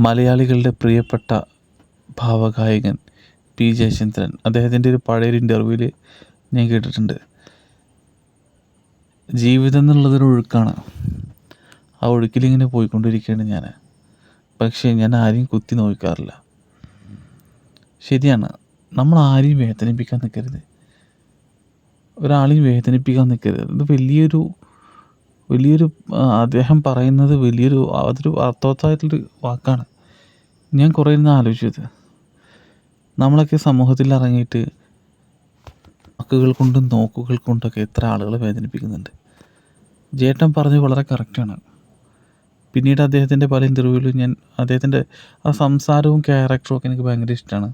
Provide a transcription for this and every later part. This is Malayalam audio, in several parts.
മലയാളികളുടെ പ്രിയപ്പെട്ട ഭാവഗായകൻ പി ജയചന്ദ്രൻ. അദ്ദേഹത്തിന്റെ ഒരു പഴയൊരു ഇന്റർവ്യൂവിൽ ഞാൻ കേട്ടിട്ടുണ്ട്. ജീവിതം എന്നുള്ളതൊരു ഒഴുക്കാണ്. ആ ഒഴുക്കിലിങ്ങനെ പോയിക്കൊണ്ടിരിക്കുകയാണ് ഞാൻ. പക്ഷേ ഞാൻ ആരെയും കുത്തി നോക്കാറില്ല. ശരിയാണ്. നമ്മൾ ആരെയും വേദനിപ്പിക്കാൻ നിൽക്കരുത്. ഒരാളെയും വേദനിപ്പിക്കാൻ നിൽക്കരുത്. ഇത് വലിയൊരു വലിയൊരു അദ്ദേഹം പറയുന്നത് വലിയൊരു അതൊരു അർത്ഥവത്തായിട്ടുള്ളൊരു വാക്കാണ്. ഞാൻ കുറേ ഇരുന്ന് ആലോചിച്ചത് നമ്മളൊക്കെ സമൂഹത്തിൽ ഇറങ്ങിയിട്ട് വാക്കുകൾ കൊണ്ടും നോക്കുകൾ കൊണ്ടൊക്കെ എത്ര ആളുകളെ വേദനിപ്പിക്കുന്നുണ്ട്. ജേട്ടൻ പറഞ്ഞത് വളരെ കറക്റ്റാണ് പിന്നീട് അദ്ദേഹത്തിന്റെ പല ഇന്റർവ്യൂവിലും ഞാൻ അദ്ദേഹത്തിന്റെ ആ സംസാരവും ക്യാരക്ടറും ഒക്കെ എനിക്ക് ഭയങ്കര ഇഷ്ടമാണ്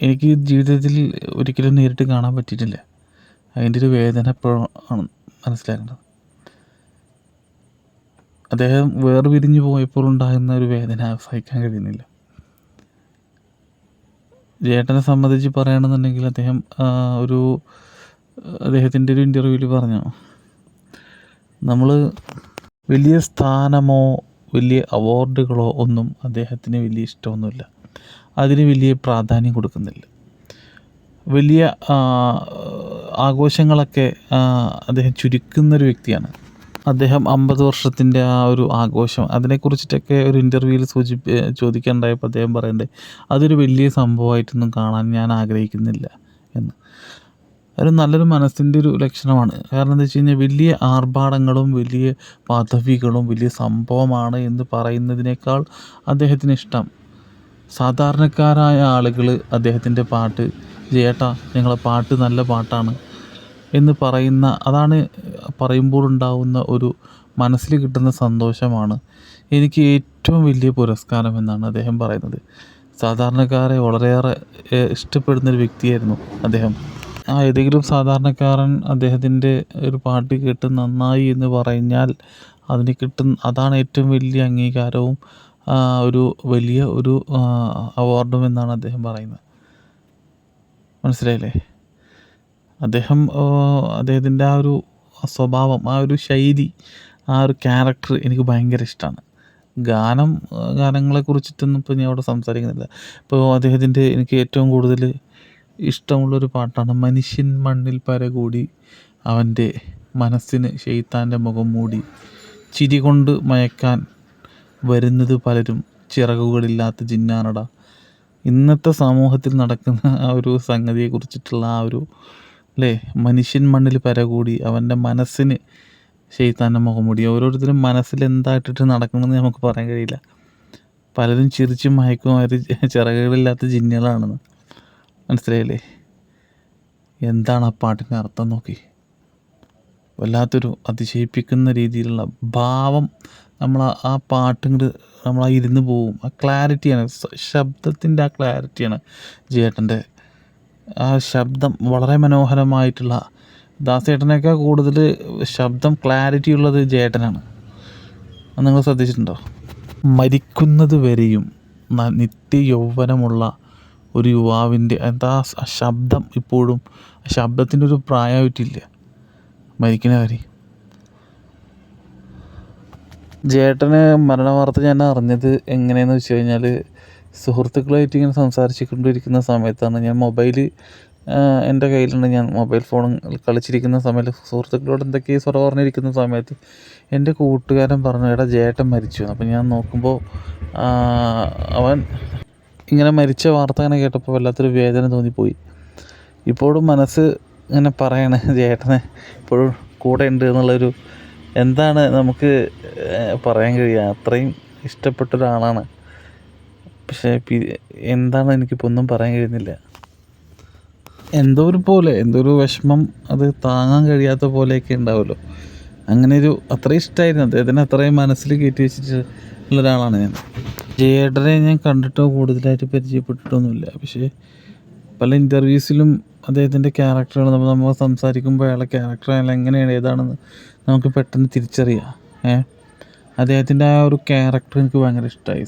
എനിക്ക് ജീവിതത്തിൽ ഒരിക്കലും നേരിട്ട് കാണാൻ പറ്റിയിട്ടില്ല. അതിന്റെ ഒരു വേദന എപ്പോഴാണ് മനസ്സിലാക്കേണ്ടത് അദ്ദേഹം വേർപിരിഞ്ഞു പോയപ്പോൾ ഉണ്ടാകുന്ന ഒരു വേദന സഹിക്കാൻ കഴിയുന്നില്ല. ജേട്ടനെ സംബന്ധിച്ച് പറയുകയാണെന്നുണ്ടെങ്കിൽ അദ്ദേഹം ഒരു അദ്ദേഹത്തിന്റെ ഒരു ഇന്റർവ്യൂവിൽ പറഞ്ഞു നമ്മൾ വലിയ സ്ഥാനമോ വലിയ അവാർഡുകളോ ഒന്നും അദ്ദേഹത്തിന് വലിയ ഇഷ്ടമൊന്നുമില്ല. അതിന് വലിയ പ്രാധാന്യം കൊടുക്കുന്നില്ല. വലിയ ആഘോഷങ്ങളൊക്കെ അദ്ദേഹം ചുരുക്കുന്നൊരു വ്യക്തിയാണ്. അദ്ദേഹം അമ്പത് വർഷത്തിന്റെ ആ ഒരു ആഘോഷം അതിനെക്കുറിച്ചിട്ടൊക്കെ ഒരു ഇന്റർവ്യൂവിൽ സൂചി ചോദിക്കാനുണ്ടായപ്പോൾ അദ്ദേഹം പറയണ്ടേ അതൊരു വലിയ സംഭവമായിട്ടൊന്നും കാണാൻ ഞാൻ ആഗ്രഹിക്കുന്നില്ല എന്ന്. ഒരു നല്ലൊരു മനസ്സിന്റെ ഒരു ലക്ഷണമാണ്. കാരണം എന്താ വെച്ച് കഴിഞ്ഞാൽ വലിയ ആർഭാടങ്ങളും വലിയ പദവികളും വലിയ സംഭവമാണ് എന്ന് പറയുന്നതിനേക്കാൾ അദ്ദേഹത്തിന് ഇഷ്ടം. സാധാരണക്കാരായ ആളുകൾ അദ്ദേഹത്തിന്റെ പാട്ട് ചേട്ടാ നിങ്ങളെ പാട്ട് നല്ല പാട്ടാണ്. എന്ന് പറയുന്ന അതാണ് പറയുമ്പോൾ ഉണ്ടാവുന്ന ഒരു മനസ്സിൽ കിട്ടുന്ന സന്തോഷമാണ്. എനിക്ക് ഏറ്റവും വലിയ പുരസ്കാരം എന്നാണ് അദ്ദേഹം പറയുന്നത്. സാധാരണക്കാരെ വളരെയേറെ ഇഷ്ടപ്പെടുന്നൊരു വ്യക്തിയായിരുന്നു അദ്ദേഹം. ആ ഏതെങ്കിലും സാധാരണക്കാരൻ അദ്ദേഹത്തിന്റെ ഒരു പാട്ട് കേട്ട് നന്നായി എന്ന് പറഞ്ഞാൽ അതിന് കിട്ടുന്ന അതാണ് ഏറ്റവും വലിയ അംഗീകാരവും ഒരു വലിയ ഒരു അവാർഡും എന്നാണ് അദ്ദേഹം പറയുന്നത്. മനസ്സിലായില്ലേ? അദ്ദേഹം അദ്ദേഹത്തിന്റെ ആ ഒരു സ്വഭാവം ആ ഒരു ശൈലി ആ ഒരു ക്യാരക്ടർ എനിക്ക് ഭയങ്കര ഇഷ്ടമാണ് ഗാനം ഗാനങ്ങളെ കുറിച്ചിട്ടൊന്നും ഇപ്പോൾ ഞാൻ അവിടെ സംസാരിക്കുന്നില്ല. ഇപ്പോൾ അദ്ദേഹത്തിന്റെ എനിക്ക് ഏറ്റവും കൂടുതൽ ഇഷ്ടമുള്ളൊരു പാട്ടാണ് മനുഷ്യൻ മണ്ണിൽ പരകൂടി അവന്റെ മനസ്സിന് ഷെയ്ത്താന്റെ മുഖം മൂടി ചിരി കൊണ്ട് മയക്കാൻ വരുന്നത് പലരും ചിറകുകളില്ലാത്ത ജിന്നാനട ഇന്നത്തെ സമൂഹത്തിൽ നടക്കുന്ന ആ ഒരു സംഗതിയെ കുറിച്ചിട്ടുള്ള ആ ഒരു അല്ലേ മനുഷ്യൻ മണ്ണിൽ പരകൂടി അവന്റെ മനസ്സിന് ഷെയ്ത്താന്റെ മുഖംമൂടി ഓരോരുത്തരും മനസ്സിൽ എന്തായിട്ടിട്ട് നടക്കണമെന്ന് നമുക്ക് പറയാൻ കഴിയില്ല. പലരും ചിരിച്ചും അവർ ചിറകുകളില്ലാത്ത ജിന്നുകളാണെന്ന്. മനസ്സിലായില്ലേ? എന്താണ് ആ പാട്ടിന്റെ അർത്ഥം നോക്കി. വല്ലാത്തൊരു അതിശയിപ്പിക്കുന്ന രീതിയിലുള്ള ഭാവം നമ്മൾ ആ- പാട്ടിങ്ങോട്ട് നമ്മൾ ആ ഇരുന്ന് പോവും. ആ ക്ലാരിറ്റിയാണ് ശബ്ദത്തിന്റെ ആ ക്ലാരിറ്റിയാണ് ജേട്ടന്റെ ആ ശബ്ദം വളരെ മനോഹരമായിട്ടുള്ള ദാസേട്ടനേക്കാൾ കൂടുതൽ ശബ്ദം ക്ലാരിറ്റി ഉള്ളത് ജേട്ടനാണ്. അത് നിങ്ങൾ ശ്രദ്ധിച്ചിട്ടുണ്ടോ? മരിക്കുന്നത് വരെയും നിത്യ യൗവനമുള്ള ഒരു യുവാവിന്റെ എന്താ ശബ്ദം ഇപ്പോഴും ശബ്ദത്തിന്റെ ഒരു പ്രായമായിട്ടില്ല. മരിക്കണ വരെ. ജേട്ടന് മരണവാർത്ത ഞാൻ അറിഞ്ഞത് എങ്ങനെയെന്ന് വെച്ച് കഴിഞ്ഞാൽ സുഹൃത്തുക്കളായിട്ട് ഇങ്ങനെ സംസാരിച്ചുകൊണ്ടിരിക്കുന്ന സമയത്താണ് ഞാൻ മൊബൈൽ എന്റെ കയ്യിലുണ്ട്. ഞാൻ മൊബൈൽ ഫോൺ കളിച്ചിരിക്കുന്ന സമയത്ത് സുഹൃത്തുക്കളോട് എന്തൊക്കെയോ സ്വറ പറഞ്ഞിരിക്കുന്ന സമയത്ത് എന്റെ കൂട്ടുകാരൻ പറഞ്ഞു എടാ ജേട്ടൻ മരിച്ചു. അപ്പോൾ ഞാൻ നോക്കുമ്പോൾ അവൻ ഇങ്ങനെ മരിച്ച വാർത്ത ഇങ്ങനെ കേട്ടപ്പോൾ വല്ലാത്തൊരു വേദന തോന്നിപ്പോയി. ഇപ്പോഴും മനസ്സ് ഇങ്ങനെ പറയണ ജേട്ടനെ ഇപ്പോഴും കൂടെ ഉണ്ട് എന്നുള്ളൊരു എന്താണ് നമുക്ക് പറയാൻ കഴിയുക? അത്രയും ഇഷ്ടപ്പെട്ട ഒരാളാണ് പക്ഷേ എന്താണ് എനിക്കിപ്പോൾ ഒന്നും പറയാൻ കഴിയുന്നില്ല. എന്തോ ഒരു പോലെ എന്തോ ഒരു വിഷമം അത് താങ്ങാൻ കഴിയാത്ത പോലെയൊക്കെ ഉണ്ടാവുമല്ലോ. അങ്ങനെ ഒരു അത്രയും ഇഷ്ടമായിരുന്നു അദ്ദേഹത്തിന് അത്രയും മനസ്സിൽ കയറ്റി വെച്ചിട്ട് ഉള്ള ഒരാളാണ് ഞാൻ. ജയേട്ടനെ ഞാൻ കണ്ടിട്ടോ കൂടുതലായിട്ട് പരിചയപ്പെട്ടിട്ടൊന്നുമില്ല. പക്ഷേ പല ഇന്റർവ്യൂസിലും അദ്ദേഹത്തിന്റെ ക്യാരക്ടറുകൾ നമ്മൾ നമ്മൾ സംസാരിക്കുമ്പോൾ അയാളെ ക്യാരക്ടർ അയാൾ എങ്ങനെയാണ് ഏതാണെന്ന് നമുക്ക് പെട്ടെന്ന് തിരിച്ചറിയാം. ഏ? അദ്ദേഹത്തിന്റെ ആ ഒരു ക്യാരക്ടർ എനിക്ക് ഭയങ്കര ഇഷ്ടമായി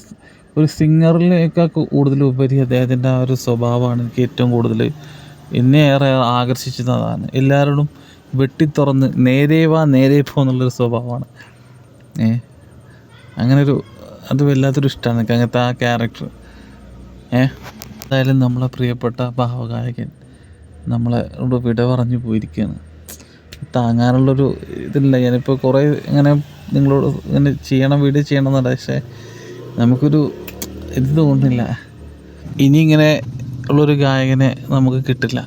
ഒരു സിംഗറിനേക്കാൾ കൂടുതൽ ഉപരി അദ്ദേഹത്തിന്റെ ആ ഒരു സ്വഭാവമാണ് എനിക്ക് ഏറ്റവും കൂടുതൽ എന്നെ ഏറെ ആകർഷിച്ചതാണ്. എല്ലാവരോടും വെട്ടിത്തുറന്ന് നേരെ വാ നേരെ പോ എന്നുള്ളൊരു സ്വഭാവമാണ്. ഏ? അങ്ങനൊരു അത് വല്ലാത്തൊരു ഇഷ്ടമാണ് എനിക്ക് അങ്ങനത്തെ ആ ക്യാരക്ടർ ഏ? എന്തായാലും നമ്മളെ പ്രിയപ്പെട്ട ഭാവഗായകൻ നമ്മളെ വിട പറഞ്ഞു പോയിരിക്കുകയാണ്. താങ്ങാനുള്ളൊരു ഇതില്ല. ഞാനിപ്പോൾ കുറേ ഇങ്ങനെ നിങ്ങളോട് ഇങ്ങനെ ചെയ്യണം വീഡിയോ ചെയ്യണം എന്നുണ്ട് പക്ഷേ നമുക്കൊരു ഇത് തോന്നുന്നില്ല. ഇനി ഇങ്ങനെ ഉള്ളൊരു ഗായകനെ നമുക്ക് കിട്ടില്ല.